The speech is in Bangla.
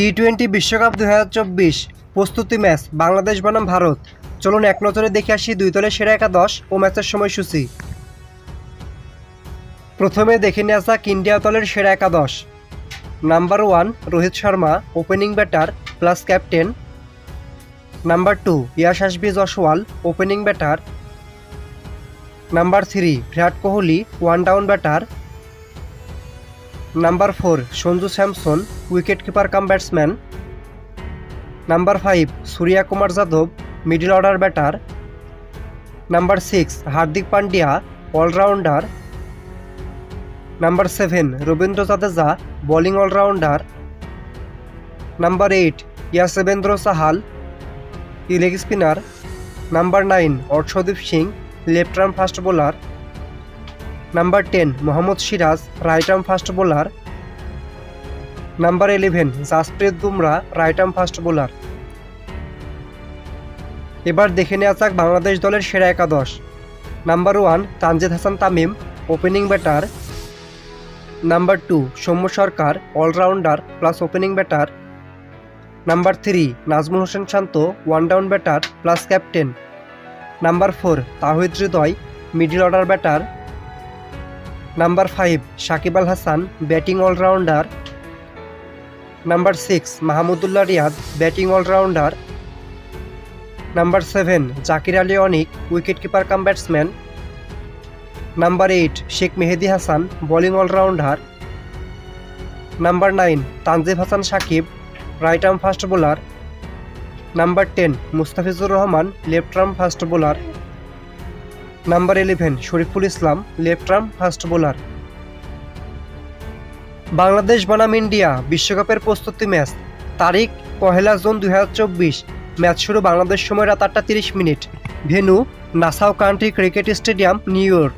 টি টোয়েন্টি বিশ্বকাপ দু হাজার চব্বিশ প্রস্তুতি ম্যাচ বাংলাদেশ বনাম ভারত। চলুন এক নজরে দেখে আসি দুই দলের সেরা একাদশ ও ম্যাচের সময়সূচি। প্রথমে দেখে নেওয়া যাক ইন্ডিয়া দলের সেরা একাদশ। Number one Rohit Sharma, opening batter plus captain. Number two Yashasvi Jaiswal opening batter. Number three Virat Kohli, one down batter. Number four Sanju Samson wicket keeper cum batsman number five Surya Kumar Yadav middle order batter number six Hardik Pandya allrounder number seven Ravindra Jadeja bowling allrounder number eight Yuzvendra Chahal leg spinner number nine Arshdeep Singh left arm fast bowler number ten, Mohammed Siraj, right arm fast bowler. Number eleven, Jasprit Bumrah, right arm fast bowler. এবার দেখে নেওয়া যাক বাংলাদেশ দলের সেরা একাদশ। Number one, Tanzid Hasan Tamim, opening batter. Number two, Soumya Sarkar, allrounder plus opening batter. Number three, Najmul Hossain Shanto, one down batter plus captain. Number four, Towhid Hridoy, middle order batter. Number five, Shakib Al Hasan, batting allrounder. Number six, Mahmudullah Riyad, batting allrounder. Number seven, Jaker Ali Anik wicket keeper cum batsman. Number eight, Sheikh Mehedi Hasan, bowling allrounder. Number nine, Tanzim Hasan Sakib, right arm fast bowler. Number ten, Mustafizur Rahman, left arm fast bowler. Number eleven, Shoriful Islam left arm fast bowler. Bangladesh বনাম ইন্ডিয়া বিশ্বকাপের প্রস্তুতি ম্যাচ, তারিখ পহেলা জুন দু হাজার চব্বিশ। ম্যাচ শুরু বাংলাদেশ সময় রাত আটটা তিরিশ minute. Venue Nassau County cricket stadium, New York.